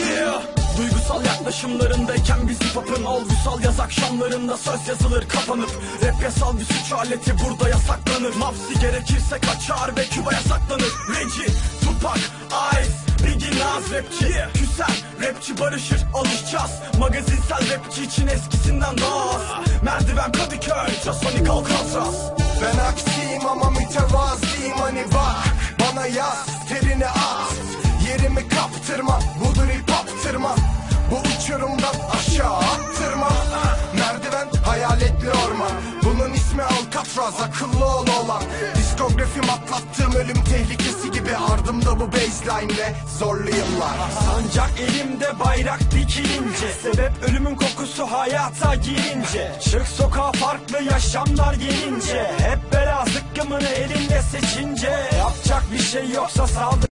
Yeah! Duygusal yaklaşımlarındayken biz hip hop'ın olgusal yaz akşamlarında söz yazılır kapanıp. Rap yasal bir suç aleti burada yasaklanır. Mapsi gerekirse kaçar ve Küba'ya saklanır. Reggie, Tupac, Ice, Biggie, Nas rapçi. Küser, rapçi barışır alışacağız. Magazinsel rapçi için eskisinden daha az. Merdiven Kadıköy, Jasonik Alcatraz. Ben aksiyim ama mütevaziyim hani bak. Bana yaz terini at Kaptırma budur hip hop tırman Bu uçurumdan aşağı attırma. Merdiven hayaletli orman. Bunun ismi Alcatraz akıllı ol olan Diskografim atlattığım ölüm tehlikesi gibi. Ardımda bu baseline zorlu yıllar Sancak elimde bayrak dikilince. Sebep ölümün kokusu hayata girince. Çık sokağa farklı yaşamlar gelince. Hep bela zıkkımını elinde seçince. Yapacak bir şey yoksa saldır